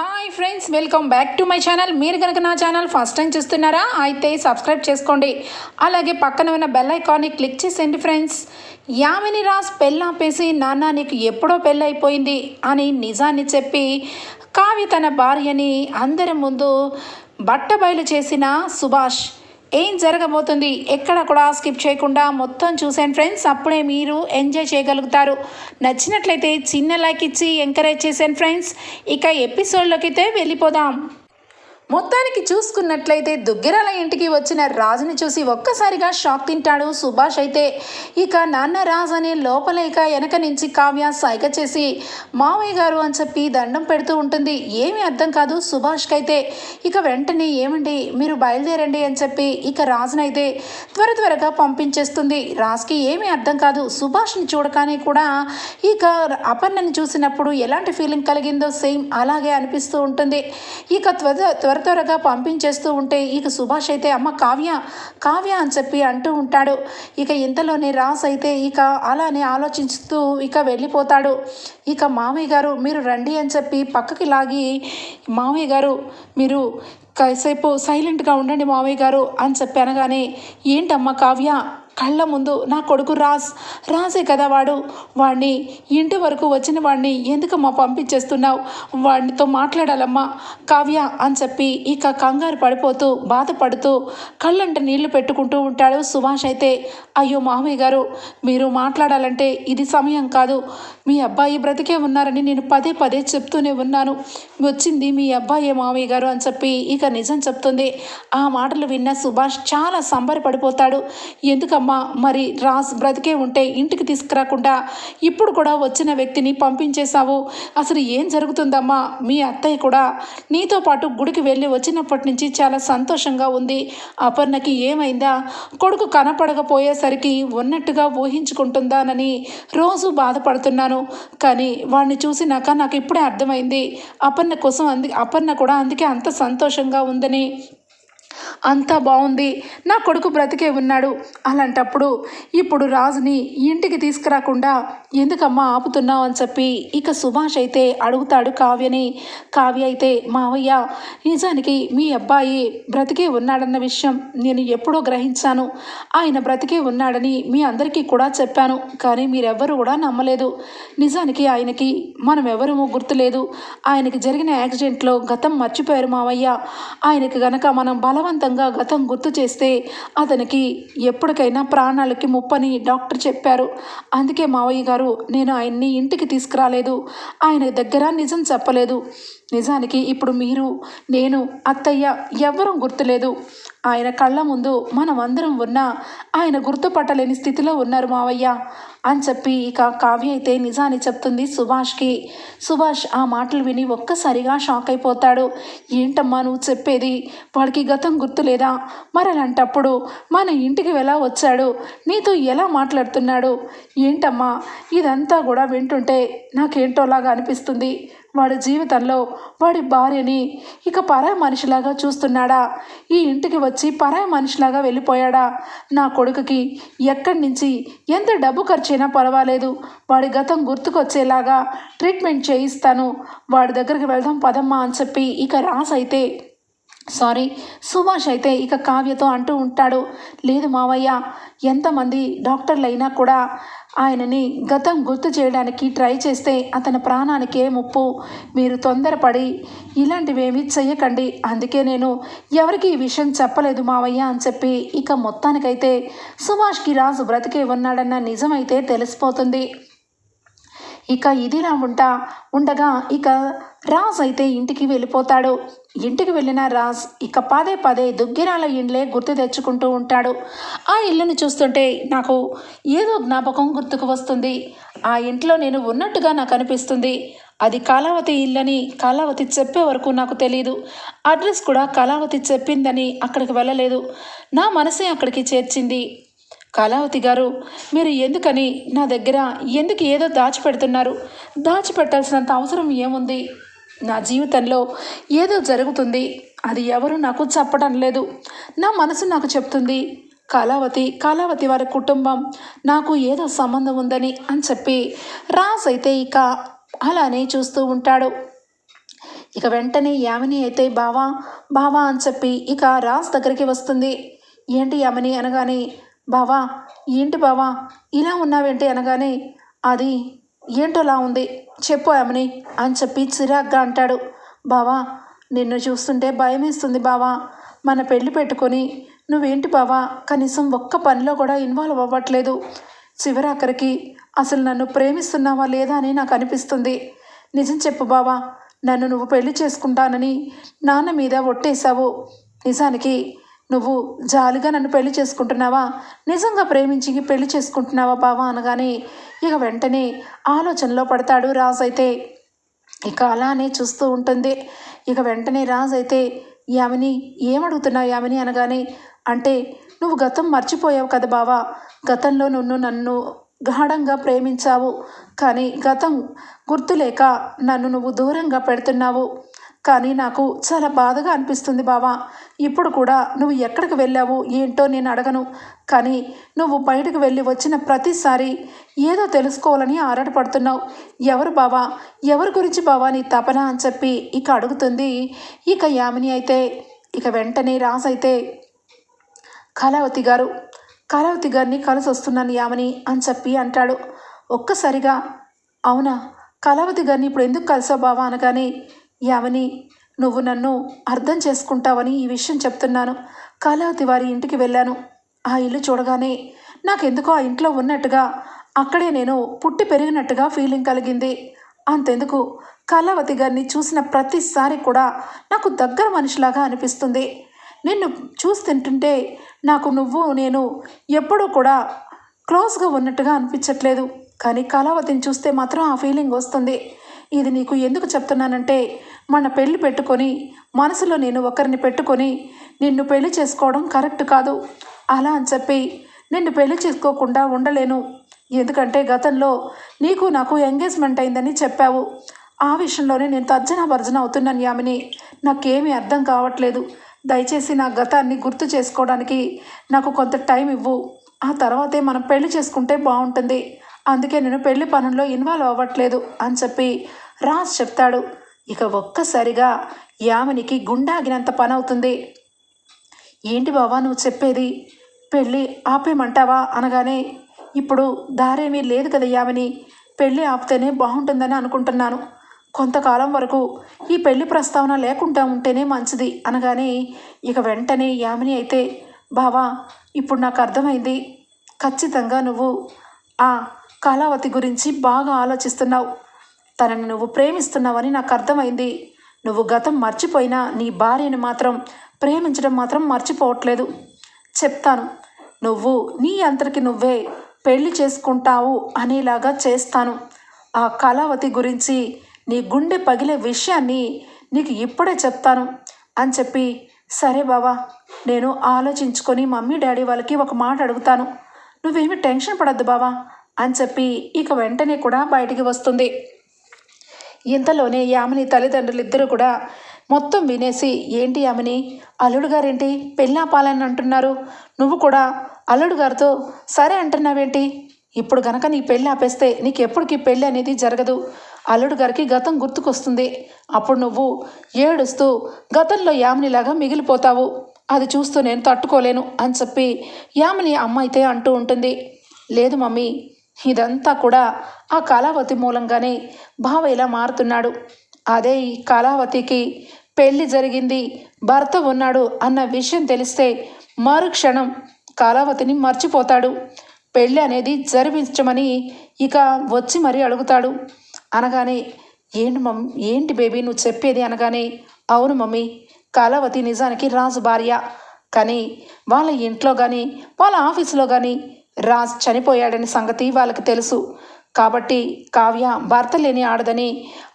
Hi friends welcome back to my channel మీరు కనుక నా ఛానల్ ఫస్ట్ టైం చూస్తున్నారా అయితే సబ్స్క్రైబ్ చేసుకోండి. అలాగే పక్కన ఉన్న బెల్ ఐకాన్ని క్లిక్ చేసేయండి ఫ్రెండ్స్ యామిని రాజ్ పెళ్ళాపేసి నాన్న నీకు ఎప్పుడో పెళ్ళైపోయింది అని నిజాన్ని చెప్పి కావి తన భార్యని అందరి ముందు బట్టబయలు చేసిన సుభాష్. ఏం జరగబోతుంది? ఎక్కడ కూడా స్కిప్ చేయకుండా మొత్తం చూసాను ఫ్రెండ్స్. అప్పుడే మీరు ఎంజాయ్ చేయగలుగుతారు. నచ్చినట్లయితే చిన్న లైక్ ఇచ్చి ఎంకరేజ్ చేశాను ఫ్రెండ్స్. ఇక ఎపిసోడ్లోకి అయితే వెళ్ళిపోదాం. మొత్తానికి చూసుకున్నట్లయితే దుగ్గిరాల ఇంటికి వచ్చిన రాజుని చూసి ఒక్కసారిగా షాక్ తింటాడు సుభాష్ అయితే. ఇక నాన్న రాజు అనే లోపల ఇక వెనక నుంచి కావ్య సైగ చేసి మావయ్య గారు అని చెప్పి దండం పెడుతూ ఉంటుంది. ఏమీ అర్థం కాదు సుభాష్కి అయితే ఇక వెంటనే ఏమండి మీరు బయలుదేరండి అని చెప్పి ఇక రాజునైతే త్వర త్వరగా పంపించేస్తుంది. రాజుకి ఏమీ అర్థం కాదు. సుభాష్ని చూడగానే కూడా ఇక అపర్ణని చూసినప్పుడు ఎలాంటి ఫీలింగ్ కలిగిందో సేమ్ అలాగే అనిపిస్తూ ఉంటుంది. ఇక త్వర త్వర త్వరగా పంపించేస్తూ ఉంటే ఇక సుభాష్ అయితే అమ్మ కావ్య కావ్య అని చెప్పి అంటూ ఉంటాడు. ఇక ఇంతలోనే రాస్ అయితే ఇక అలానే ఆలోచిస్తూ ఇక వెళ్ళిపోతాడు. ఇక మామయ్య గారు మీరు రండి అని చెప్పి పక్కకి లాగి మామయ్య గారు మీరు కాసేపు సైలెంట్గా ఉండండి మామయ్య గారు అని చెప్పి అనగానే ఏంటమ్మా కావ్య కళ్ళ ముందు నా కొడుకు రాజ్ రాజే కదా వాడు. వాడిని ఇంటి వరకు వచ్చిన వాడిని ఎందుకమ్మా పంపించేస్తున్నావు? వాడితో మాట్లాడాలమ్మా. కావ్య అని చెప్పి ఇక కంగారు పడిపోతూ బాధపడుతూ కళ్ళంట నీళ్ళు పెట్టుకుంటూ ఉంటాడు సుభాష్ అయితే. అయ్యో మామయ్య గారు మీరు మాట్లాడాలంటే ఇది సమయం కాదు. మీ అబ్బాయి బ్రతికే ఉన్నారని నేను పదే పదే చెప్తూనే ఉన్నాను. వచ్చింది మీ అబ్బాయే మామయ్య గారు అని చెప్పి ఇక నిజం చెప్తుంది. ఆ మాటలు విన్న సుభాష్ చాలా సంబరపడిపోతాడు. ఎందుకమ్మా మరి రాస్ బ్రతికే ఉంటే ఇంటికి తీసుకురాకుండా ఇప్పుడు కూడా వచ్చిన వ్యక్తిని పంపించేశావు. అసలు ఏం జరుగుతుందమ్మా? మీ అత్తయ్య కూడా నీతో పాటు గుడికి వెళ్ళి వచ్చినప్పటి నుంచి చాలా సంతోషంగా ఉంది. అపర్ణకి ఏమైందా? కొడుకు కనపడకపోయేసరికి ఉన్నట్టుగా ఊహించుకుంటుందానని రోజు బాధపడుతున్నాను. కానీ వాడిని చూసినాక నాకు ఇప్పుడే అర్థమైంది. అపర్ణ కోసం అంది అపర్ణ కూడా అందుకే అంత సంతోషంగా ఉందని. అంతా బాగుంది నా కొడుకు బ్రతికే ఉన్నాడు. అలాంటప్పుడు ఇప్పుడు రాజుని ఇంటికి తీసుకురాకుండా ఎందుకమ్మా ఆపుతున్నావు అని చెప్పి ఇక సుభాష్ అయితే అడుగుతాడు కావ్యని. కావ్య అయితే మావయ్య నిజానికి మీ అబ్బాయి బ్రతికే ఉన్నాడన్న విషయం నేను ఎప్పుడో గ్రహించాను. ఆయన బ్రతికే ఉన్నాడని మీ అందరికీ కూడా చెప్పాను. కానీ మీరెవ్వరూ కూడా నమ్మలేదు. నిజానికి ఆయనకి మనం ఎవరూ గుర్తులేదు. ఆయనకి జరిగిన యాక్సిడెంట్లో గతం మర్చిపోయారు మావయ్య. ఆయనకి గనక మనం బలవంతంగా గతం గుర్తు చేస్తే అతనికి ఎప్పటికైనా ప్రాణాలకి ముప్పని డాక్టర్ చెప్పారు. అందుకే మావయ్య గారు నేను ఆయన్ని ఇంటికి తీసుకురాలేదు. ఆయన దగ్గర నిజం చెప్పలేదు. నిజానికి ఇప్పుడు మీరు నేను అత్తయ్య ఎవ్వరం గుర్తులేదు. ఆయన కళ్ళ ముందు మనం అందరం ఉన్నా ఆయన గుర్తుపట్టలేని స్థితిలో ఉన్నారు మావయ్య. అని చెప్పి ఇక కావ్య అయితే నిజాన్ని చెప్తుంది సుభాష్కి. సుభాష్ ఆ మాటలు విని ఒక్కసారిగా షాక్ అయిపోతాడు. ఏంటమ్మా నువ్వు చెప్పేది? వాడికి గతం గుర్తులేదా? మరి అలాంటప్పుడు మన ఇంటికి ఎలా వచ్చాడు? నీతో ఎలా మాట్లాడుతున్నాడు? ఏంటమ్మా? ఇదంతా కూడా వింటుంటే నాకేంటోలాగా అనిపిస్తుంది. వాడి జీవితంలో వాడి భార్యని ఇక పరాయి మనిషిలాగా చూస్తున్నాడా? ఈ ఇంటికి వచ్చి పరాయి మనిషిలాగా వెళ్ళిపోయాడా? నా కొడుకుకి ఎక్కడి నుంచి ఎంత డబ్బు ఖర్చైనా పర్వాలేదు. వాడి గతం గుర్తుకొచ్చేలాగా ట్రీట్మెంట్ చేయిస్తాను. వాడి దగ్గరికి వెళ్దాం పదమ్మా అని చెప్పి ఇక రాస్ అయితే సారీ సుభాష్ అయితే ఇక కావ్యతో అంటూ ఉంటాడు లేదు మావయ్య ఎంతమంది డాక్టర్లు అయినా కూడా ఆయనని గతం గుర్తు చేయడానికి ట్రై చేస్తే అతని ప్రాణానికే ముప్పు. మీరు తొందరపడి ఇలాంటివేమీ చెయ్యకండి. అందుకే నేను ఎవరికి ఈ విషయం చెప్పలేదు మావయ్య అని చెప్పి ఇక మొత్తానికైతే సుభాష్కి రాజు బ్రతికే ఉన్నాడన్న నిజమైతే తెలిసిపోతుంది. ఇక ఇదిలా ఉంటా ఉండగా ఇక రాజ్ అయితే ఇంటికి వెళ్ళిపోతాడు. ఇంటికి వెళ్ళిన రాజ్ ఇక పదే పదే దుగ్గిరాల ఇండ్లే గుర్తు తెచ్చుకుంటూ ఉంటాడు. ఆ ఇల్లుని చూస్తుంటే నాకు ఏదో జ్ఞాపకం గుర్తుకు వస్తుంది. ఆ ఇంట్లో నేను ఉన్నట్టుగా నాకు అనిపిస్తుంది. అది కళావతి ఇల్లని కళావతి చెప్పే వరకు నాకు తెలియదు అడ్రస్ కూడా కళావతి చెప్పిందని అక్కడికి వెళ్ళలేదు. నా మనసే అక్కడికి చేర్చింది. కళావతి గారు మీరు ఎందుకని నా దగ్గర ఎందుకు ఏదో దాచిపెడుతున్నారు? దాచిపెట్టాల్సినంత అవసరం ఏముంది? నా జీవితంలో ఏదో జరుగుతుంది. అది ఎవరు నాకు చెప్పడం లేదు. నా మనసు నాకు చెప్తుంది కళావతి కళావతి వారి కుటుంబం నాకు ఏదో సంబంధం ఉందని అని చెప్పి రాస్ అయితే ఇక అలానే చూస్తూ ఉంటాడు. ఇక వెంటనే యామిని అయితే బావా బావా అని చెప్పి ఇక రాజ్ దగ్గరికి వస్తుంది. ఏంటి యామిని? అనగానే బావా ఏంటి బావా? ఇలా ఉన్నావేంటి అనగానే అది ఏంటోలా ఉంది? చెప్పు ఆమెని అని చెప్పి చిరాగ్గా అంటాడు. బావా నిన్ను చూస్తుంటే భయమేస్తుంది బావా. మన పెళ్ళి పెట్టుకొని నువ్వేంటి బావా? కనీసం ఒక్క పనిలో కూడా ఇన్వాల్వ్ అవ్వట్లేదు. చివరాఖరికి అసలు నన్ను ప్రేమిస్తున్నావా లేదా అని నాకు అనిపిస్తుంది. నిజం చెప్పు బావా నన్ను నువ్వు పెళ్ళి చేసుకుంటానని నాన్న మీద ఒట్టేశావు. నిజానికి నువ్వు జాలిగా నన్ను పెళ్ళి చేసుకుంటున్నావా? నిజంగా ప్రేమించి పెళ్ళి చేసుకుంటున్నావా బావా? అనగానే ఇక వెంటనే ఆలోచనలో పడతాడు రాజు అయితే. ఇక అలానే చూస్తూ ఉంటుంది. ఇక వెంటనే రాజు అయితే యామిని ఏమడుగుతున్నావు యామిని? అనగానే అంటే నువ్వు గతం మర్చిపోయావు కదా బావా. గతంలో నువ్వు నన్ను గాఢంగా ప్రేమించావు. కానీ గతం గుర్తులేక నన్ను నువ్వు దూరంగా పెడుతున్నావు. కానీ నాకు చాలా బాధగా అనిపిస్తుంది బావా. ఇప్పుడు కూడా నువ్వు ఎక్కడికి వెళ్ళావు ఏంటో నేను అడగను. కానీ నువ్వు బయటకు వెళ్ళి వచ్చిన ప్రతిసారి ఏదో తెలుసుకోవాలని ఆరాటపడుతున్నావు. ఎవరు బావా? ఎవరి గురించి బావా నీ తపన అని చెప్పి ఇక అడుగుతుంది. ఇక యామిని అయితే ఇక వెంటనే రాసైతే కళావతి గారు కళావతి గారిని కలిసి వస్తున్నాను యామని అని చెప్పి అంటాడు. ఒక్కసారిగా అవునా? కళావతి గారిని ఇప్పుడు ఎందుకు కలిసావు బావా అనగానే యావని నువ్వు నన్ను అర్థం చేసుకుంటావని ఈ విషయం చెప్తున్నాను. కళావతి వారి ఇంటికి వెళ్ళాను. ఆ ఇల్లు చూడగానే నాకెందుకో ఆ ఇంట్లో ఉన్నట్టుగా అక్కడే నేను పుట్టి పెరిగినట్టుగా ఫీలింగ్ కలిగింది. అంతెందుకు? కళావతి గారిని చూసిన ప్రతిసారి కూడా నాకు దగ్గర మనిషిలాగా అనిపిస్తుంది. నిన్ను చూసి తింటుంటే నాకు నువ్వు నేను ఎప్పుడూ కూడా క్లోజ్గా ఉన్నట్టుగా అనిపించట్లేదు. కానీ కళావతిని చూస్తే మాత్రం ఆ ఫీలింగ్ వస్తుంది. ఇది నీకు ఎందుకు చెప్తున్నానంటే మన పెళ్ళి పెట్టుకొని మనసులో నేను ఒకరిని పెట్టుకొని నిన్ను పెళ్ళి చేసుకోవడం కరెక్ట్ కాదు. అలా అని చెప్పి నిన్ను పెళ్ళి చేసుకోకుండా ఉండలేను. ఎందుకంటే గతంలో నీకు నాకు ఎంగేజ్మెంట్ అయిందని చెప్పావు. ఆ విషయంలోనే నేను తర్జన భర్జన అవుతున్నాను యామిని. నాకేమీ అర్థం కావట్లేదు. దయచేసి నా గతాన్ని గుర్తు చేసుకోవడానికి నాకు కొంత టైం ఇవ్వు. ఆ తర్వాతే మనం పెళ్ళి చేసుకుంటే బాగుంటుంది. అందుకే నేను పెళ్ళి పనుల్లో ఇన్వాల్వ్ అవ్వట్లేదు అని చెప్పి రాజ్ చెప్తాడు. ఇక ఒక్కసారిగా యామినికి గుండాగినంత పని అవుతుంది. ఏంటి బావా నువ్వు చెప్పేది? పెళ్ళి ఆపేయమంటావా? అనగానే ఇప్పుడు దారేమీ లేదు కదా యామిని. పెళ్ళి ఆపితేనే బాగుంటుందని అనుకుంటున్నాను. కొంతకాలం వరకు ఈ పెళ్ళి ప్రస్తావన లేకుండా ఉంటేనే మంచిది అనగానే ఇక వెంటనే యామిని అయితే బావా ఇప్పుడు నాకు అర్థమైంది. ఖచ్చితంగా నువ్వు ఆ కళావతి గురించి బాగా ఆలోచిస్తున్నావు. తనని నువ్వు ప్రేమిస్తున్నావని నాకు అర్థమైంది. నువ్వు గతం మర్చిపోయినా నీ భార్యను మాత్రం ప్రేమించడం మాత్రం మర్చిపోవట్లేదు. చెప్తాను నువ్వు నీ అంతరికి నువ్వే పెళ్ళి చేసుకుంటావు అనేలాగా చేస్తాను. ఆ కళావతి గురించి నీ గుండె పగిలే విషయాన్ని నీకు ఇప్పుడే చెప్తాను అని చెప్పి సరే బావా నేను ఆలోచించుకొని మమ్మీ డాడీ వాళ్ళకి ఒక మాట అడుగుతాను. నువ్వేమి టెన్షన్ పడద్దు బావా. అని చెప్పి ఇక వెంటనే కూడా బయటికి వస్తుంది. ఇంతలోనే యామిని తల్లిదండ్రులు ఇద్దరూ కూడా మొత్తం వినేసి ఏంటి యామిని? అల్లుడు గారేంటి? పెళ్ళాపాలని అంటున్నారు. నువ్వు కూడా అల్లుడు గారితో సరే అంటున్నావేంటి? ఇప్పుడు గనక నీ పెళ్ళి ఆపేస్తే నీకు పెళ్ళి అనేది జరగదు. అల్లుడు గారికి గతం గుర్తుకొస్తుంది. అప్పుడు నువ్వు ఏడుస్తూ గతంలో యామినిలాగా మిగిలిపోతావు. అది చూస్తూ నేను తట్టుకోలేను అని చెప్పి యామిని అమ్మ అయితే అంటూ ఉంటుంది. లేదు మమ్మీ ఇదంతా కూడా ఆ కళావతి మూలంగానే బావ ఇలా మారుతున్నాడు. అదే ఈ కళావతికి పెళ్ళి జరిగింది భర్త ఉన్నాడు అన్న విషయం తెలిస్తే మరుక్షణం కళావతిని మర్చిపోతాడు. పెళ్ళి అనేది జరిపించమని ఇక వచ్చి మరీ అడుగుతాడు. అనగానే ఏంటి మమ్ ఏంటి బేబీ నువ్వు చెప్పేది? అనగానే అవును మమ్మీ కళావతి నిజానికి రాజు భార్య. కానీ వాళ్ళ ఇంట్లో కానీ వాళ్ళ ఆఫీసులో కానీ రాజ్ చనిపోయాడని సంగతి వాళ్ళకి తెలుసు. కాబట్టి కావ్య భర్త లేని ఆడదని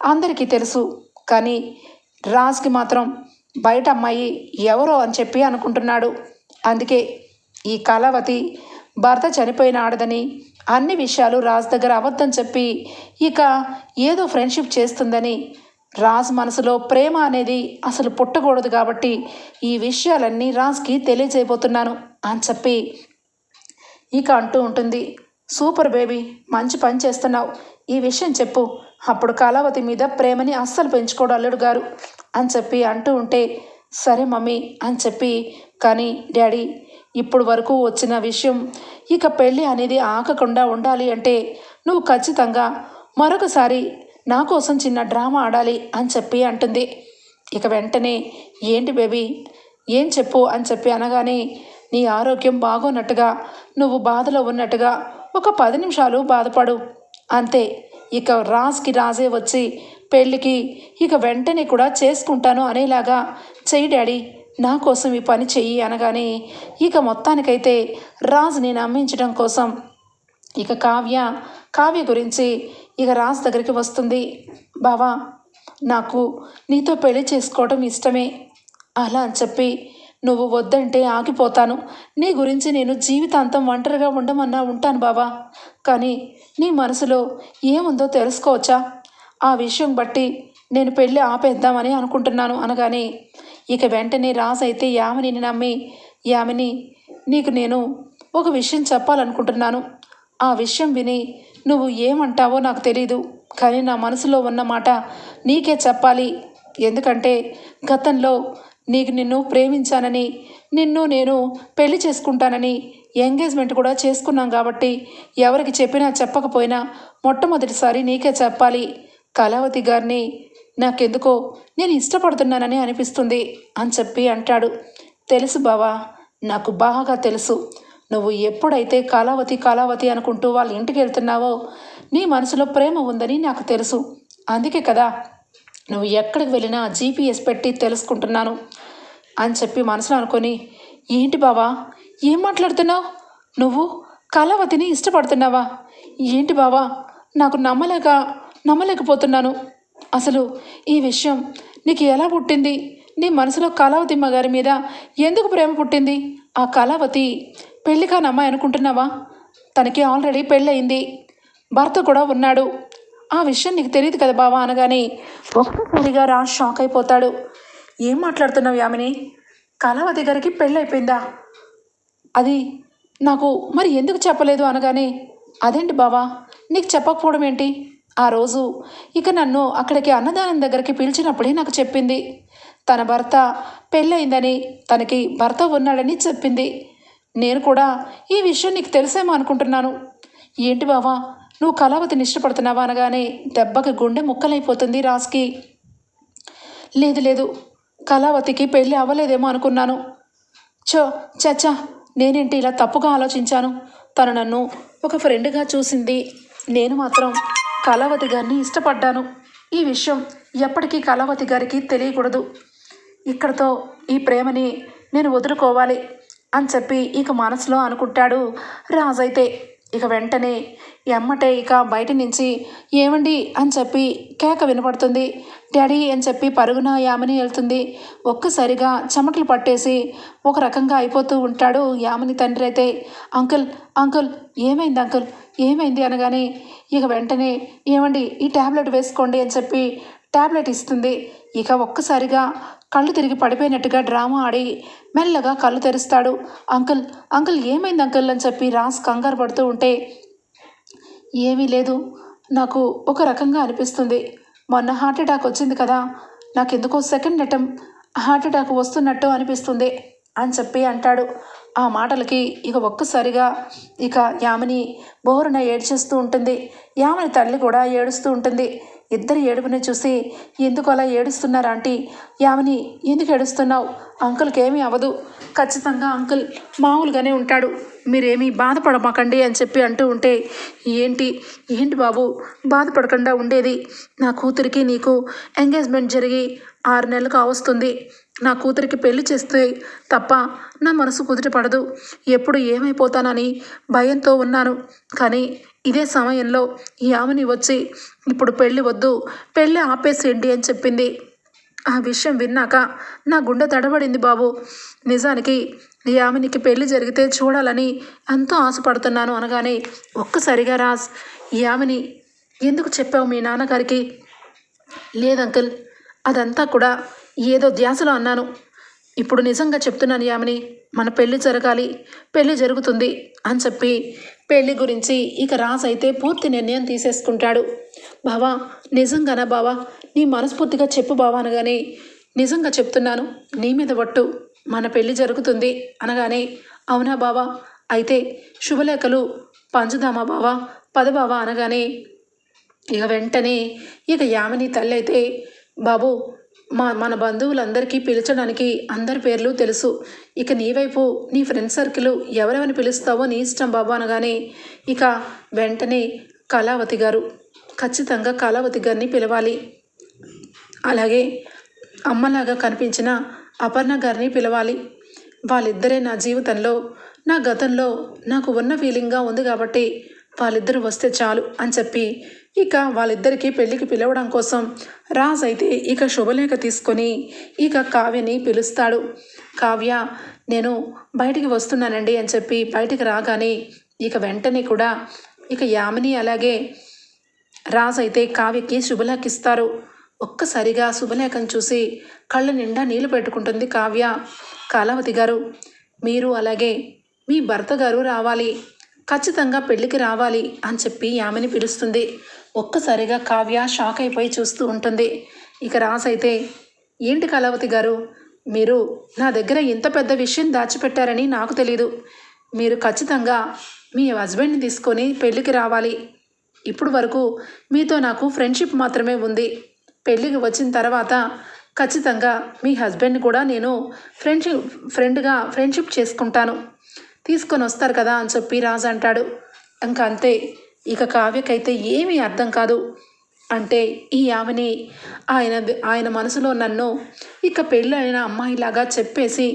అందరికీ తెలుసు. కానీ రాజ్కి మాత్రం బయట అమ్మాయి ఎవరో అని చెప్పి అనుకుంటున్నాడు. అందుకే ఈ కళావతి భర్త చనిపోయిన ఆడదని అన్ని విషయాలు రాజ్ దగ్గర అబద్ధం చెప్పి ఇక ఏదో ఫ్రెండ్షిప్ చేస్తుందని రాజ్ మనసులో ప్రేమ అనేది అసలు పుట్టకూడదు కాబట్టి ఈ విషయాలన్నీ రాజ్కి తెలియజేయబోతున్నాను అని చెప్పి ఇక అంటూ ఉంటుంది సూపర్ బేబీ మంచి పని చేస్తున్నావు. ఈ విషయం చెప్పు. అప్పుడు కళావతి మీద ప్రేమని అస్సలు పెంచుకోడు అల్లుడు గారు. అని చెప్పి అంటూ ఉంటే సరే మమ్మీ అని చెప్పి కానీ డాడీ ఇప్పుడు వరకు వచ్చిన విషయం ఇక పెళ్ళి అనేది ఆకకుండా ఉండాలి అంటే నువ్వు ఖచ్చితంగా మరొకసారి నా కోసం చిన్న డ్రామా ఆడాలి అని చెప్పి అంటుంది. ఇక వెంటనే ఏంటి బేబీ ఏం చెప్పు? అని చెప్పి అనగానే నీ ఆరోగ్యం బాగోనట్టుగా నువ్వు బాధలో ఉన్నట్టుగా ఒక పది నిమిషాలు బాధపడు. అంతే ఇక రాజ్కి రాజే వచ్చి పెళ్ళికి ఇక వెంటనే కూడా చేసుకుంటాను అనేలాగా చెయ్యి డాడీ నా కోసం ఈ పని చెయ్యి అనగానే ఇక మొత్తానికైతే రాజుని నమ్మించడం కోసం ఇక కావ్య కావ్య గురించి ఇక రాజ్ దగ్గరికి వస్తుంది. బావా నాకు నీతో పెళ్ళి చేసుకోవడం ఇష్టమే అలా అని చెప్పి నువ్వు వద్దంటే ఆగిపోతాను. నీ గురించి నేను జీవితాంతం ఒంటరిగా ఉండమన్నా ఉంటాను బావా. కానీ నీ మనసులో ఏముందో తెలుసుకోవచ్చా? ఆ విషయం బట్టి నేను పెళ్ళి ఆపేద్దామని అనుకుంటున్నాను అనగానే ఇక వెంటనే రాజ్ అయితే యామినిని నమ్మి యామిని నీకు నేను ఒక విషయం చెప్పాలనుకుంటున్నాను. ఆ విషయం విని నువ్వు ఏమంటావో నాకు తెలీదు. కానీ నా మనసులో ఉన్న మాట నీకే చెప్పాలి. ఎందుకంటే గతంలో నీకు నిన్ను ప్రేమించానని నిన్ను నేను పెళ్ళి చేసుకుంటానని ఎంగేజ్మెంట్ కూడా చేసుకున్నాం కాబట్టి ఎవరికి చెప్పినా చెప్పకపోయినా మొట్టమొదటిసారి నీకే చెప్పాలి. కళావతి గారిని నాకెందుకో నేను ఇష్టపడుతున్నానని అనిపిస్తుంది అని చెప్పి అంటాడు. తెలుసు బావా నాకు బాగా తెలుసు. నువ్వు ఎప్పుడైతే కళావతి కళావతి అనుకుంటూ వాళ్ళ ఇంటికి వెళ్తున్నావో నీ మనసులో ప్రేమ ఉందని నాకు తెలుసు. అందుకే కదా నువ్వు ఎక్కడికి వెళ్ళినా జీపీఎస్ పెట్టి తెలుసుకుంటున్నాను అని చెప్పి మనసులో అనుకొని ఏంటి బావా? ఏం మాట్లాడుతున్నావు? నువ్వు కళావతిని ఇష్టపడుతున్నావా? ఏంటి బావా? నాకు నమ్మలేక నమ్మలేకపోతున్నాను. అసలు ఈ విషయం నీకు ఎలా పుట్టింది? నీ మనసులో కళావతిమ్మ గారి మీద ఎందుకు ప్రేమ పుట్టింది? ఆ కళావతి పెళ్ళి కానమ్మాయి అనుకుంటున్నావా? తనకి ఆల్రెడీ పెళ్ళయింది. భర్త కూడా ఉన్నాడు. ఆ విషయం నీకు తెలియదు కదా బావా అనగానే ఒక్కసారిగా రా షాక్ అయిపోతాడు. ఏం మాట్లాడుతున్నావు యామిని? కళావతి గారికి పెళ్ళైపోయిందా? అది నాకు మరి ఎందుకు చెప్పలేదు అనగానే అదేంటి బావా నీకు చెప్పకపోవడం ఏంటి? ఆ రోజు ఇక నన్ను అక్కడికి అన్నదానం దగ్గరికి పిలిచినప్పుడే నాకు చెప్పింది. తన భర్త పెళ్ళయిందని తనకి భర్త ఉన్నాడని చెప్పింది. నేను కూడా ఈ విషయం నీకు తెలిసేమో అనుకుంటున్నాను. ఏంటి బావా నువ్వు కళావతిని ఇష్టపడుతున్నావా అనగానే దెబ్బకి గుండె ముక్కలైపోతుంది రాజ్కి లేదు లేదు కళావతికి పెళ్ళి అవ్వలేదేమో అనుకున్నాను. చో చచ్చా నేనేంటి ఇలా తప్పుగా ఆలోచించాను? తను నన్ను ఒక ఫ్రెండ్గా చూసింది. నేను మాత్రం కళావతి గారిని ఇష్టపడ్డాను. ఈ విషయం ఎప్పటికీ కళావతి గారికి తెలియకూడదు. ఇక్కడతో ఈ ప్రేమని నేను వదులుకోవాలి అని చెప్పి ఇక మనసులో అనుకుంటాడు రాజైతే. ఇక వెంటనే ఎమ్మటే ఇక బయట నుంచి ఏమండి అని చెప్పి కేక వినపడుతుంది. డాడీ అని చెప్పి పరుగున యామిని వెళ్తుంది. ఒక్కసారిగా చెమటలు పట్టేసి ఒక రకంగా అయిపోతూ ఉంటాడు యామిని తండ్రి అయితే. అంకుల్ అంకుల్ ఏమైంది అంకుల్? ఏమైంది? అనగానే ఇక వెంటనే ఏమండి ఈ ట్యాబ్లెట్ వేసుకోండి అని చెప్పి ట్యాబ్లెట్ ఇస్తుంది. ఇక ఒక్కసారిగా కళ్ళు తిరిగి పడిపోయినట్టుగా డ్రామా ఆడి మెల్లగా కళ్ళు తెరుస్తాడు. అంకుల్ అంకుల్ ఏమైంది అంకుల్ అని చెప్పి రాస్ కంగారు పడుతూ ఉంటే ఏమీ లేదు. నాకు ఒక రకంగా అనిపిస్తుంది. మొన్న హార్ట్ అటాక్ వచ్చింది కదా. నాకు ఎందుకో సెకండ్ అటెంప్ హార్ట్ అటాక్ వస్తున్నట్టు అనిపిస్తుంది అని చెప్పి అంటాడు. ఆ మాటలకి ఇక ఒక్కసారిగా ఇక యామిని బోరున ఏడ్చేస్తూ ఉంటుంది. యామిని తల్లి కూడా ఏడుస్తూ ఉంటుంది. ఇద్దరు ఏడుపుని చూసి ఎందుకు అలా ఏడుస్తున్నారు ఆంటీ? యామిని ఎందుకు ఏడుస్తున్నావు? అంకుల్కి ఏమీ అవ్వదు. ఖచ్చితంగా అంకుల్ మామూలుగానే ఉంటాడు. మీరేమీ బాధపడమాకండి అని చెప్పి అంటూ ఉంటే ఏంటి? ఏంటి బాబు? బాధపడకుండా ఉండేది. నా కూతురికి నీకు ఎంగేజ్మెంట్ జరిగి ఆరు నెలలు కావస్తుంది నా కూతురికి పెళ్ళి చేస్తే తప్ప నా మనసు కుదిరి పడదు. ఎప్పుడు ఏమైపోతానని భయంతో ఉన్నాను. కానీ ఇదే సమయంలో యామిని వచ్చి ఇప్పుడు పెళ్ళి వద్దు పెళ్ళి ఆపేసేయండి అని చెప్పింది. ఆ విషయం విన్నాక నా గుండె తడబడింది బాబు. నిజానికి యామినికి పెళ్ళి జరిగితే చూడాలని ఎంతో ఆశపడుతున్నాను అనగానే ఒక్కసారిగా రాజ్ యామిని ఎందుకు చెప్పావు మీ నాన్నగారికి? లేదు అదంతా కూడా ఏదో ధ్యాసలో అన్నాను. ఇప్పుడు నిజంగా చెప్తున్నాను యామిని మన పెళ్ళి జరగాలి పెళ్ళి జరుగుతుంది అని చెప్పి పెళ్ళి గురించి ఇక రాజ్ అయితే పూర్తి నిర్ణయం తీసేసుకుంటాడు. బావా నిజంగానా బావా? నీ మనస్ఫూర్తిగా చెప్పు బావా అనగానే నిజంగా చెప్తున్నాను నీ మీద ఒట్టు మన పెళ్ళి జరుగుతుంది అనగానే అవునా బావా? అయితే శుభలేఖలు పంచుదామా బావా? పద బావా అనగానే ఇక వెంటనే ఇక యామిని తల్లి అయితే బాబు మా మన బంధువులందరికీ పిలిచడానికి అందరి పేర్లు తెలుసు. ఇక నీ వైపు నీ ఫ్రెండ్ సర్కిల్ ఎవరెవరిని పిలుస్తావో నీ ఇష్టం బాబు అనగానే ఇక వెంటనే కళావతి గారు ఖచ్చితంగా కళావతి గారిని పిలవాలి. అలాగే అమ్మలాగా కనిపించిన అపర్ణ గారిని పిలవాలి. వాళ్ళిద్దరే నా జీవితంలో నా గతంలో నాకు ఉన్న ఫీలింగ్గా ఉంది కాబట్టి వాళ్ళిద్దరూ వస్తే చాలు అని చెప్పి ఇక వాళ్ళిద్దరికీ పెళ్ళికి పిలవడం కోసం రాజ్ అయితే ఇక శుభలేఖ తీసుకొని ఇక కావ్యని పిలుస్తాడు. కావ్య నేను బయటికి వస్తున్నానండి అని చెప్పి బయటికి రాగానే ఇక వెంటనే కూడా ఇక యామిని అలాగే రాజ్ అయితే కావ్యకి శుభలేఖ ఇస్తారు ఒక్కసారిగా శుభలేఖను చూసి కళ్ళ నిండా నీళ్ళు పెట్టుకుంటుంది కావ్య. కాలావతి గారు మీరు అలాగే మీ భర్త గారు రావాలి. ఖచ్చితంగా పెళ్ళికి రావాలి అని చెప్పి ఆమెని పిలుస్తుంది. ఒక్కసారిగా కావ్య షాక్ అయిపోయి చూస్తూ ఉంటుంది. ఇక రాసైతే ఏంటి కళావతి గారు? మీరు నా దగ్గర ఇంత పెద్ద విషయం దాచిపెట్టారని నాకు తెలీదు. మీరు ఖచ్చితంగా మీ హస్బెండ్ని తీసుకొని పెళ్ళికి రావాలి. ఇప్పుడు వరకు మీతో నాకు ఫ్రెండ్షిప్ మాత్రమే ఉంది. పెళ్ళికి వచ్చిన తర్వాత ఖచ్చితంగా మీ హస్బెండ్ని కూడా నేను ఫ్రెండ్షిప్ ఫ్రెండ్గా ఫ్రెండ్షిప్ చేసుకుంటాను. తీసుకొని వస్తారు కదా అని చెప్పి రాజు అంటాడు. ఇంకా అంతే ఇక కావ్యకైతే ఏమీ అర్థం కాదు అంటే ఈ ఆమెని ఆయన ఆయన మనసులో నన్ను ఇక పెళ్ళైన అమ్మాయిలాగా చెప్పేసి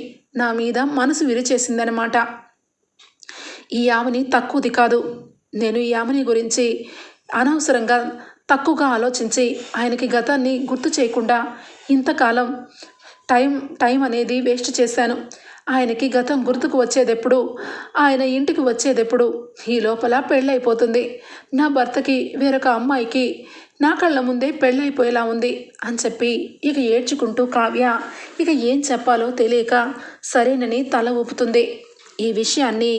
నా మీద మనసు విరిచేసిందనమాట ఈ ఆమెని తక్కువది కాదు. నేను ఈ ఆమెని గురించి అనవసరంగా తక్కువగా ఆలోచించి ఆయనకి గతాన్ని గుర్తు చేయకుండా ఇంతకాలం టైం టైం అనేది వేస్ట్ చేశాను. ఆయనకి గతం గుర్తుకు వచ్చేదెప్పుడు? ఆయన ఇంటికి వచ్చేదెప్పుడు? ఈ లోపల పెళ్ళైపోతుంది. నా భర్తకి వేరొక అమ్మాయికి నా కళ్ళ ముందే పెళ్ళైపోయేలా ఉంది అని చెప్పి ఇక ఏడ్చుకుంటూ కావ్య ఇక ఏం చెప్పాలో తెలియక సరేనని తల ఊపుతుంది. ఈ విషయాన్ని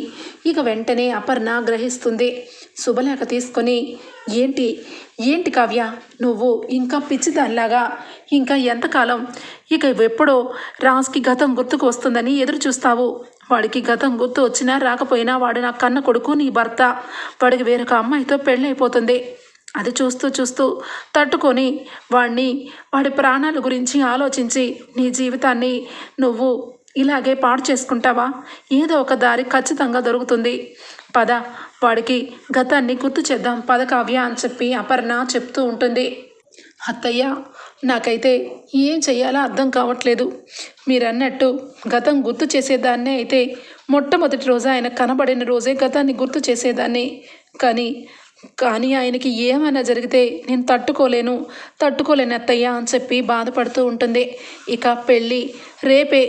ఇక వెంటనే అపర్ణ గ్రహిస్తుంది. శుభలేఖ తీసుకొని ఏంటి? ఏంటి కావ్య? నువ్వు ఇంకా పిచ్చిదానిలాగా ఇంకా ఎంతకాలం? ఇక ఎప్పుడో రాజ్కి గతం గుర్తుకు వస్తుందని ఎదురు చూస్తావు. వాడికి గతం గుర్తు వచ్చినా రాకపోయినా వాడు నా కన్న కొడుకు నీ భర్త. వాడికి వేరొక అమ్మాయితో పెళ్ళైపోతుంది. అది చూస్తూ చూస్తూ తట్టుకొని వాడిని వాడి ప్రాణాల గురించి ఆలోచించి నీ జీవితాన్ని నువ్వు ఇలాగే పాడు చేసుకుంటావా? ఏదో ఒక దారి ఖచ్చితంగా దొరుకుతుంది. పద వాడికి గతాన్ని గుర్తు చేద్దాం. పద కావ్య అని చెప్పి అపర్ణ చెప్తూ ఉంటుంది. అత్తయ్య నాకైతే ఏం చెయ్యాలో అర్థం కావట్లేదు. మీరు అన్నట్టు గతం గుర్తు చేసేదాన్నే అయితే మొట్టమొదటి రోజు ఆయన కనబడిన రోజే గతాన్ని గుర్తు చేసేదాన్ని. కానీ కానీ ఆయనకి ఏమైనా జరిగితే నేను తట్టుకోలేను తట్టుకోలేను అత్తయ్య అని చెప్పి బాధపడుతూ ఉంటుంది. ఇక పెళ్ళి రేపే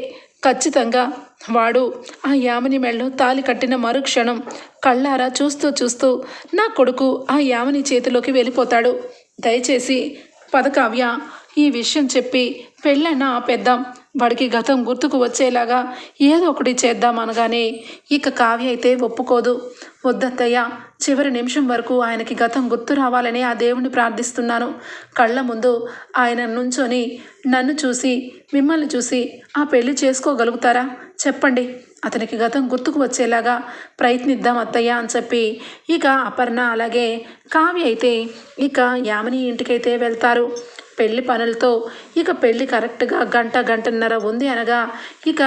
ఖచ్చితంగా వాడు ఆ యామని మెళ్ళలో తాలి కట్టిన మరుక్షణం కళ్ళారా చూస్తూ చూస్తూ నా కొడుకు ఆ యామని చేతిలోకి వెళ్ళిపోతాడు. దయచేసి పదకావ్య ఈ విషయం చెప్పి పెళ్ళైనా ఆపేద్దాం. వాడికి గతం గుర్తుకు వచ్చేలాగా ఏదో ఒకటి చేద్దాం అనగానే ఇక కావ్య అయితే ఒప్పుకోదు. వద్దత్తయ్య చివరి నిమిషం వరకు ఆయనకి గతం గుర్తు రావాలని ఆ దేవుణ్ణి ప్రార్థిస్తున్నాను. కళ్ళ ముందు ఆయన నుంచొని నన్ను చూసి మిమ్మల్ని చూసి ఆ పెళ్ళి చేసుకోగలుగుతారా? చెప్పండి. అతనికి గతం గుర్తుకు వచ్చేలాగా ప్రయత్నిద్దాం అత్తయ్య అని చెప్పి ఇక అపర్ణ అలాగే కావ్య అయితే ఇక యామిని ఇంటికైతే వెళ్తారు. పెళ్ళి పనులతో ఇక పెళ్ళి కరెక్ట్గా గంట గంటన్నర ఉంది అనగా ఇక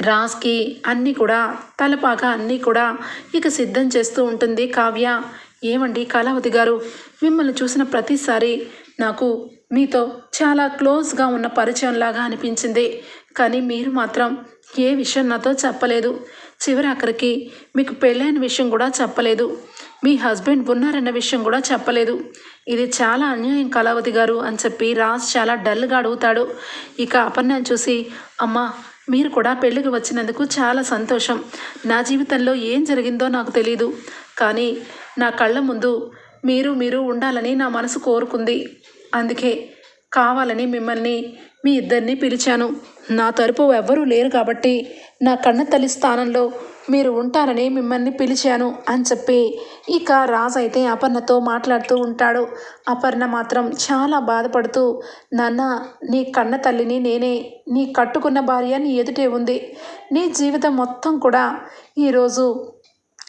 రాజ్కి అన్నీ కూడా తలపాక అన్నీ కూడా ఇక సిద్ధం చేస్తూ ఉంటుంది. కావ్య ఏమండి కళావతి గారు? మిమ్మల్ని చూసిన ప్రతిసారి నాకు మీతో చాలా క్లోజ్గా ఉన్న పరిచయంలాగా అనిపించింది. కానీ మీరు మాత్రం ఏ విషయం నాతో చెప్పలేదు. చివరి అక్కడికి మీకు పెళ్ళైన విషయం కూడా చెప్పలేదు. మీ హస్బెండ్ ఉన్నారన్న విషయం కూడా చెప్పలేదు. ఇది చాలా అన్యాయం కళావతి గారు అని చెప్పి రాజ్ చాలా డల్గా అడుగుతాడు. ఇక అపర్ణను చూసి అమ్మా మీరు కూడా పెళ్ళికి వచ్చినందుకు చాలా సంతోషం. నా జీవితంలో ఏం జరిగిందో నాకు తెలీదు. కానీ నా కళ్ళ ముందు మీరు మీరు ఉండాలని నా మనసు కోరుకుంది. అందుకే కావాలని మిమ్మల్ని మీ ఇద్దరిని పిలిచాను. నా తరపు ఎవ్వరూ లేరు కాబట్టి నా కన్న తల్లి స్థానంలో మీరు ఉంటారని మిమ్మల్ని పిలిచాను అని చెప్పి ఇక రాజు అయితే అపర్ణతో మాట్లాడుతూ ఉంటాడు. అపర్ణ మాత్రం చాలా బాధపడుతూ నాన్న నీ కన్న తల్లిని నేనే నీ కట్టుకున్న భార్య నీ ఎదుటే ఉంది. నీ జీవితం మొత్తం కూడా ఈరోజు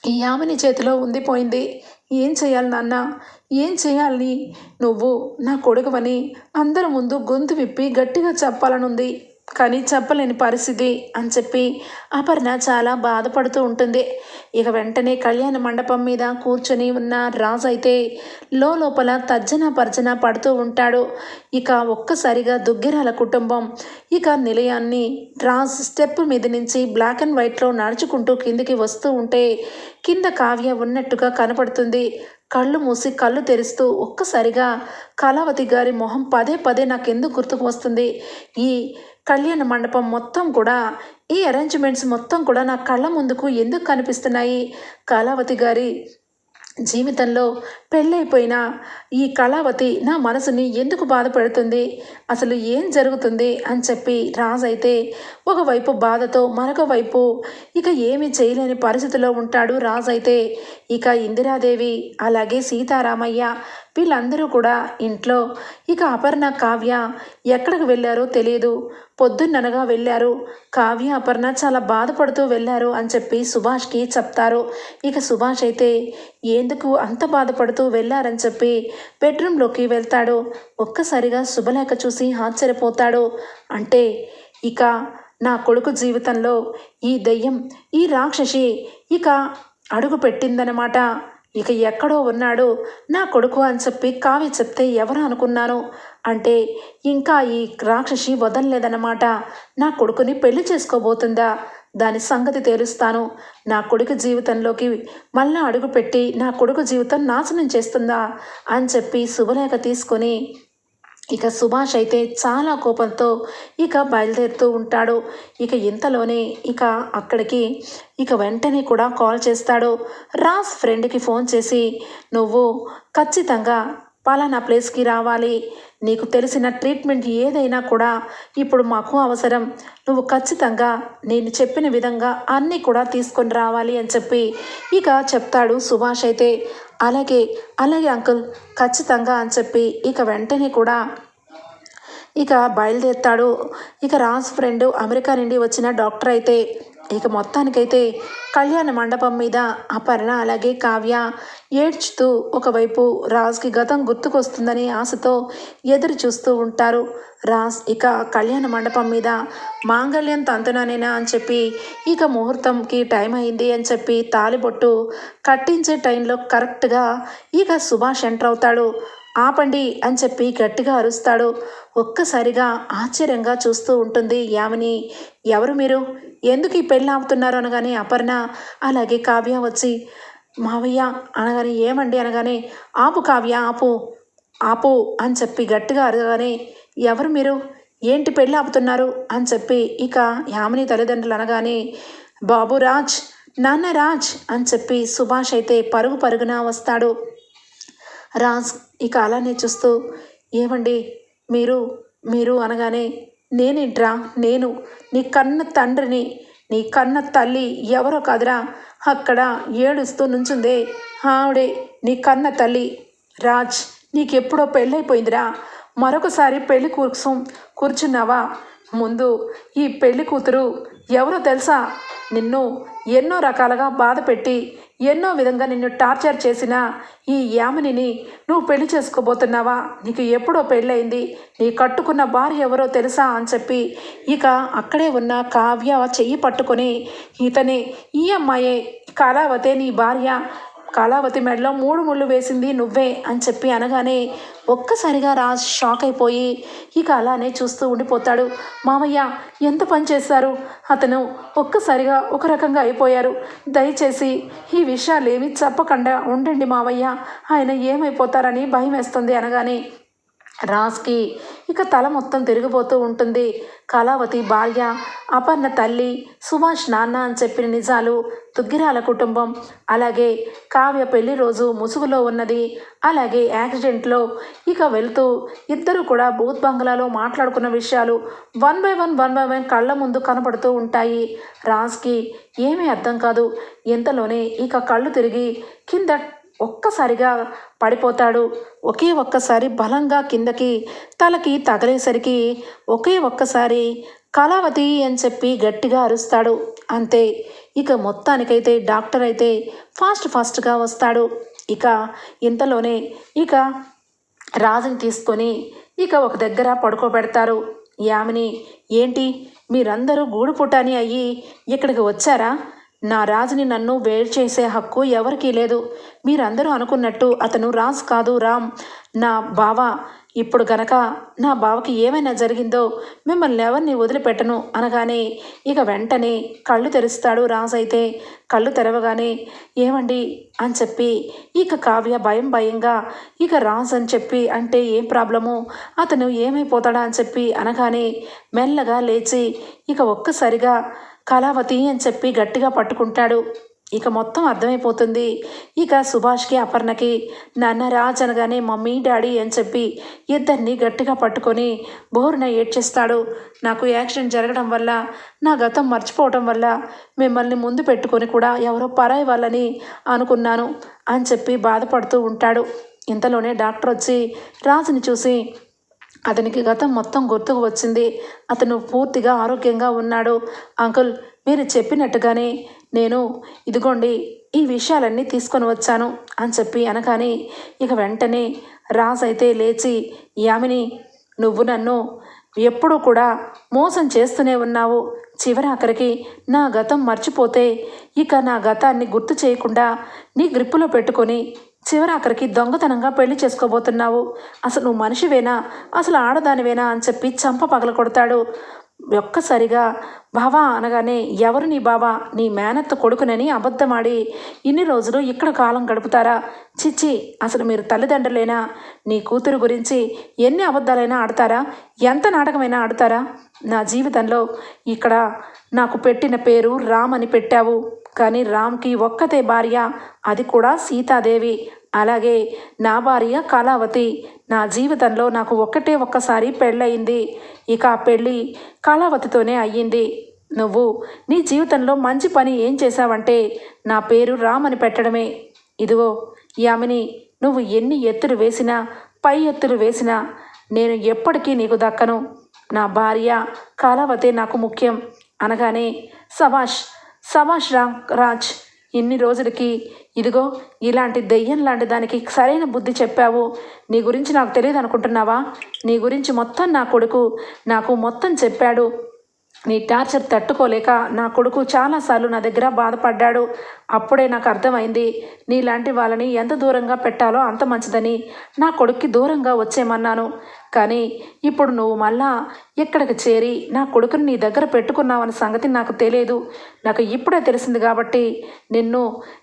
ఈ యామిని చేతిలో ఉండిపోయింది. ఏం చేయాలి నాన్న? ఏం చేయాలి? నువ్వు నా కొడుకువని అందరి ముందు గొంతు విప్పి గట్టిగా చెప్పాలనుంది. కానీ చెప్పలేని పరిస్థితి అని చెప్పి అపర్ణ చాలా బాధపడుతూ ఉంటుంది. ఇక వెంటనే కళ్యాణ మండపం మీద కూర్చొని ఉన్న రాజు అయితే లోపల తర్జన పర్జన పడుతూ ఉంటాడు. ఇక ఒక్కసారిగా దుగ్గిరాల కుటుంబం ఇక నిలయాన్ని రాజ్ స్టెప్ మీద నుంచి బ్లాక్ అండ్ వైట్లో నడుచుకుంటూ కిందికి వస్తూ ఉంటే కింద కావ్య ఉన్నట్టుగా కనపడుతుంది. కళ్ళు మూసి కళ్ళు తెరుస్తూ ఒక్కసారిగా కళావతి గారి మొహం పదే పదే నాకెందుకు గుర్తుకు వస్తుంది? ఈ కళ్యాణ మండపం మొత్తం కూడా ఈ అరేంజ్మెంట్స్ మొత్తం కూడా నా కళ్ళ ముందుకు ఎందుకు కనిపిస్తున్నాయి? కళావతి గారి జీవితంలో పెళ్ళైపోయిన ఈ కళావతి నా మనసుని ఎందుకు బాధపడుతుంది అసలు ఏం జరుగుతుంది? అని చెప్పి రాజు అయితే ఒకవైపు బాధతో మరొక వైపు ఇక ఏమి చేయలేని పరిస్థితిలో ఉంటాడు రాజు అయితే. ఇక ఇందిరాదేవి అలాగే సీతారామయ్య వీళ్ళందరూ కూడా ఇంట్లో ఇక అపర్ణ కావ్య ఎక్కడికి వెళ్ళారో తెలియదు. పొద్దున్ననగా వెళ్ళారు. కావ్య అపర్ణ చాలా బాధపడుతూ వెళ్ళారు అని చెప్పి సుభాష్కి చెప్తారు. ఇక సుభాష్ అయితే ఎందుకు అంత బాధపడుతూ వెళ్ళారని చెప్పి బెడ్రూమ్లోకి వెళ్తాడు. ఒక్కసారిగా శుభలేఖ చూసి ఆశ్చర్యపోతాడు. అంటే ఇక నా కొడుకు జీవితంలో ఈ దెయ్యం ఈ రాక్షసి ఇక అడుగు పెట్టిందనమాట ఇక ఎక్కడో ఉన్నాడు. నా కొడుకు అని చెప్పి కావ్య చెప్తే ఎవరు అనుకున్నాను అంటే ఇంకా ఈ రాక్షసి వదలలేదన్నమాట. నా కొడుకుని పెళ్ళి చేసుకోబోతుందా? దాని సంగతి తేలుస్తాను. నా కొడుకు జీవితంలోకి మళ్ళా అడుగుపెట్టి నా కొడుకు జీవితం నాశనం చేస్తుందా? అని చెప్పి శుభలేఖ తీసుకొని ఇక సుభాష్ అయితే చాలా కోపంతో ఇక బయలుదేరుతూ ఉంటాడు. ఇక ఇంతలోనే ఇక అక్కడికి ఇక వెంటనే కూడా కాల్ చేస్తాడు. రాస్ ఫ్రెండ్కి ఫోన్ చేసి నువ్వు ఖచ్చితంగా పలానా ప్లేస్కి రావాలి. నీకు తెలిసిన ట్రీట్మెంట్ ఏదైనా కూడా ఇప్పుడు మాకు అవసరం. నువ్వు ఖచ్చితంగా నేను చెప్పిన విధంగా అన్నీ కూడా తీసుకొని రావాలి అని చెప్పి ఇక చెప్తాడు సుభాష్ అయితే. అలాగే అలాగే అంకుల్ ఖచ్చితంగా అని చెప్పి ఇక వెంటనే కూడా ఇక బయలుదేరుతాడు. ఇక రాజ్ ఫ్రెండ్ అమెరికా నుండి వచ్చిన డాక్టర్ అయితే ఇక మొత్తానికైతే కళ్యాణ మండపం మీద అపర్ణ అలాగే కావ్య ఏడ్చుతూ ఒకవైపు రాజ్కి గతం గుర్తుకొస్తుందని ఆశతో ఎదురు చూస్తూ ఉంటారు. రాజ్ ఇక కళ్యాణ మండపం మీద మాంగళ్యం తంతునానేనా అని చెప్పి ఇక ముహూర్తంకి టైం అయింది అని చెప్పి తాలిబొట్టు కట్టించే టైంలో కరెక్ట్గా ఇక సుభాష్ ఎంటర్ అవుతాడు. ఆపండి అని చెప్పి గట్టిగా అరుస్తాడు. ఒక్కసారిగా ఆశ్చర్యంగా చూస్తూ ఉంటుంది యామిని. ఎవరు మీరు? ఎందుకు ఈ పెళ్ళి ఆపుతున్నారు అనగానే అపర్ణ. అలాగే కావ్య వచ్చి మావయ్య అనగానే ఏమండి అనగానే ఆపు కావ్య ఆపు ఆపు అని చెప్పి గట్టిగా అరగానే ఎవరు మీరు? ఏంటి పెళ్ళి ఆపుతున్నారు? అని చెప్పి ఇక యామిని తల్లిదండ్రులు అనగానే బాబు రాజ్ నాన్న రాజ్ అని చెప్పి సుభాష్ అయితే పరుగు పరుగున వస్తాడు. రాజ్ ఇక అలానే చూస్తూ ఏమండి? మీరు మీరు అనగానే నేనేంట్రా? నేను నీ కన్న తండ్రిని నీ కన్న తల్లి ఎవరో కాదురా? అక్కడ ఏడుస్తూ నుంచుందే ఆవిడే నీ కన్న తల్లి. రాజ్ నీకెప్పుడో పెళ్ళైపోయిందిరా. మరొకసారి పెళ్ళి కూర్చు కూర్చున్నావా? ముందు ఈ పెళ్ళి కూతురు ఎవరో తెలుసా? నిన్ను ఎన్నో రకాలుగా బాధపెట్టి ఎన్నో విధంగా నిన్ను టార్చర్ చేసిన ఈ యామినిని నువ్వు పెళ్ళి చేసుకోబోతున్నావా? నీకు ఎప్పుడో పెళ్ళయింది. నీ కట్టుకున్న భార్య ఎవరో తెలుసా అని చెప్పి ఇక అక్కడే ఉన్న కావ్య చెయ్యి పట్టుకొని ఇతని ఈ అమ్మాయే కళావతే నీ భార్య కళావతి మెడలో మూడు ముళ్ళు వేసింది నువ్వే అని చెప్పి అనగానే ఒక్కసారిగా రాజ్ షాక్ అయిపోయి ఇక అలానే చూస్తూ ఉండిపోతాడు. మామయ్య ఎంత పని చేశారు? అతను ఒక్కసారిగా ఒక రకంగా అయిపోయారు. దయచేసి ఈ విషయాలు ఏమి చెప్పకుండా ఉండండి మావయ్య ఆయన ఏమైపోతారని భయం వేస్తుంది అనగానే రాజ్కి ఇక తల మొత్తం తిరిగిపోతూ ఉంటుంది. కళావతి భార్య అపర్ణ తల్లి సుభాష్ నాన్న అని చెప్పిన నిజాలు దుగ్గిరాల కుటుంబం. అలాగే కావ్య పెళ్ళి రోజు ముసుగులో ఉన్నది. అలాగే యాక్సిడెంట్లో ఇక వెళ్తూ ఇద్దరు కూడా బూత్ బంగ్లాలో మాట్లాడుకున్న విషయాలు one by one one by one కళ్ళ ముందు కనపడుతూ ఉంటాయి. రాజ్కి ఏమీ అర్థం కాదు. ఇంతలోనే ఇక కళ్ళు తిరిగి కింద ఒక్కసారిగా పడిపోతాడు. ఒకే ఒక్కసారి బలంగా కిందకి తలకి తగలేసరికి ఒకే ఒక్కసారి కళావతి అని చెప్పి గట్టిగా అరుస్తాడు. అంతే ఇక మొత్తానికైతే డాక్టర్ అయితే ఫాస్ట్ ఫాస్ట్గా వస్తాడు. ఇక ఇంతలోనే ఇక రాజుని తీసుకొని ఇక ఒక దగ్గర పడుకోబెడతారు. యామిని ఏంటి మీరందరూ గూడుపుటాని అయ్యి ఇక్కడికి వచ్చారా? నా రాజుని నన్ను వేరు చేసే హక్కు ఎవరికీ లేదు. మీరందరూ అనుకున్నట్టు అతను రాజ్ కాదు రామ్. నా బావ ఇప్పుడు గనక నా బావకి ఏమైనా జరిగిందో మిమ్మల్ని ఎవరిని వదిలిపెట్టను అనగానే ఇక వెంటనే కళ్ళు తెరుస్తాడు రాజ్ అయితే. కళ్ళు తెరవగానే ఏమండి అని చెప్పి ఇక కావ్య భయం భయంగా ఇక రాజ్ అని చెప్పి అంటే ఏం ప్రాబ్లము? అతను ఏమైపోతాడా అని చెప్పి అనగానే మెల్లగా లేచి ఇక ఒక్కసారిగా కళావతి అని చెప్పి గట్టిగా పట్టుకుంటాడు. ఇక మొత్తం అర్థమైపోతుంది. ఇక సుభాష్కి అపర్ణకి నాన్న రాజ్ అనగానే మమ్మీ డాడీ అని చెప్పి ఇద్దరిని గట్టిగా పట్టుకొని బోరున ఏడ్చేస్తాడు. నాకు యాక్సిడెంట్ జరగడం వల్ల నా గతం మర్చిపోవడం వల్ల మిమ్మల్ని ముందు పెట్టుకొని కూడా ఎవరో పరాయి వాళ్ళని అనుకున్నాను అని చెప్పి బాధపడుతూ ఉంటాడు. ఇంతలోనే డాక్టర్ వచ్చి రాజుని చూసి అతనికి గతం మొత్తం గుర్తుకు వచ్చింది. అతను పూర్తిగా ఆరోగ్యంగా ఉన్నాడు. అంకుల్ మీరు చెప్పినట్టుగానే నేను ఇదిగోండి ఈ విషయాలన్నీ తీసుకొని వచ్చాను అని చెప్పి అనగానే ఇక వెంటనే రాజ్ అయితే లేచి యామిని నువ్వు నన్ను ఎప్పుడూ కూడా మోసం చేస్తూనే ఉన్నావు. చివరాఖరికి నా గతం మర్చిపోతే ఇక నా గతాన్ని గుర్తు చేయకుండా నీ గ్రిప్పులో పెట్టుకొని చివరి ఆఖరికి దొంగతనంగా పెళ్ళి చేసుకోబోతున్నావు. అసలు నువ్వు మనిషివేనా? అసలు ఆడదానివేనా అని చెప్పి చంప పగల కొడతాడు. ఒక్కసారిగా బావా అనగానే ఎవరు నీ బావా? నీ మేనత్త కొడుకునని అబద్ధమాడి ఇన్ని రోజులు ఇక్కడ కాలం గడుపుతారా? చిచ్చి అసలు మీరు తల్లిదండ్రులేనా? నీ కూతురు గురించి ఎన్ని అబద్ధాలైనా ఆడతారా? ఎంత నాటకమైనా ఆడతారా? నా జీవితంలో ఇక్కడ నాకు పెట్టిన పేరు రామ్ అని పెట్టావు. కానీ రామ్కి ఒక్కతే భార్య అది కూడా సీతాదేవి. అలాగే నా భార్య కళావతి. నా జీవితంలో నాకు ఒక్కటే ఒక్కసారి పెళ్ళయింది. ఇక ఆ పెళ్ళి కళావతితోనే అయ్యింది. నువ్వు నీ జీవితంలో మంచి పని ఏం చేశావంటే నా పేరు రామ్ అని పెట్టడమే. ఇదిగో యామిని నువ్వు ఎన్ని ఎత్తులు వేసినా పై ఎత్తులు వేసినా నేను ఎప్పటికీ నీకు దక్కను. నా భార్య కళావతే నాకు ముఖ్యం. అనగానే సభాష్ సభాష్ రా రాజ్ ఇన్ని రోజులకి ఇదిగో ఇలాంటి దెయ్యం లాంటి దానికి సరైన బుద్ధి చెప్పావు. నీ గురించి నాకు తెలియదు అనుకుంటున్నావా? నీ గురించి మొత్తం నా కొడుకు నాకు మొత్తం చెప్పాడు. నీ టార్చర్ తట్టుకోలేక నా కొడుకు చాలాసార్లు నా దగ్గర బాధపడ్డాడు. అప్పుడే నాకు అర్థమైంది నీలాంటి వాళ్ళని ఎంత దూరంగా పెట్టాలో అంత మంచిదని. నా కొడుక్కి దూరంగా వచ్చేయమన్నాను. కానీ ఇప్పుడు నువ్వు మళ్ళా ఇక్కడికి చేరి నా కొడుకుని నీ దగ్గర పెట్టుకున్నావన్న సంగతి నాకు తెలియదు. నాకు ఇప్పుడే తెలిసింది కాబట్టి నిన్ను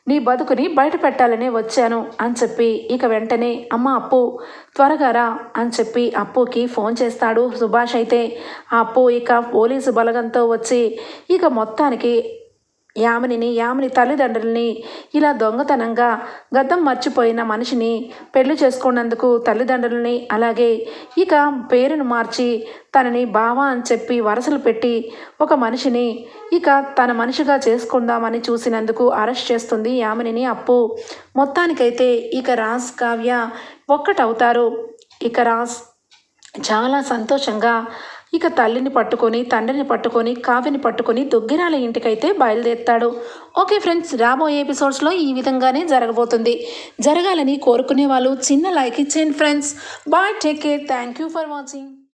నీ బతుకుని బయట పెట్టాలనే వచ్చాను అని చెప్పి ఇక వెంటనే అమ్మ అప్పు త్వరగా రా అని చెప్పి అప్పుకి ఫోన్ చేస్తాడు సుభాష్ అయితే. ఆ అప్పు ఇక పోలీసు బలగంతో వచ్చి ఇక మొత్తానికి యామినిని యామిని తల్లిదండ్రుల్ని ఇలా దొంగతనంగా గతం మర్చిపోయిన మనిషిని పెళ్ళి చేసుకున్నందుకు తల్లిదండ్రులని అలాగే ఇక పేరును మార్చి తనని బావ అని చెప్పి వరసలు పెట్టి ఒక మనిషిని ఇక తన మనిషిగా చేసుకుందామని చూసినందుకు అరెస్ట్ చేస్తుంది యామినిని. అప్పు మొత్తానికైతే ఇక రాజ్ కావ్య ఒక్కటవుతారు. ఇక రాజ్ చాలా సంతోషంగా ఇక తల్లిని పట్టుకొని తండ్రిని పట్టుకొని కావ్యని పట్టుకొని దుగ్గిరాల ఇంటికైతే బయలుదేరుతాడు. ఓకే ఫ్రెండ్స్ రాబోయే ఎపిసోడ్స్లో ఈ విధంగానే జరగబోతుంది. జరగాలని కోరుకునే వాళ్ళు చిన్న లైక్ ఇచ్చేయండి friends. Bye take care. Thank you for watching.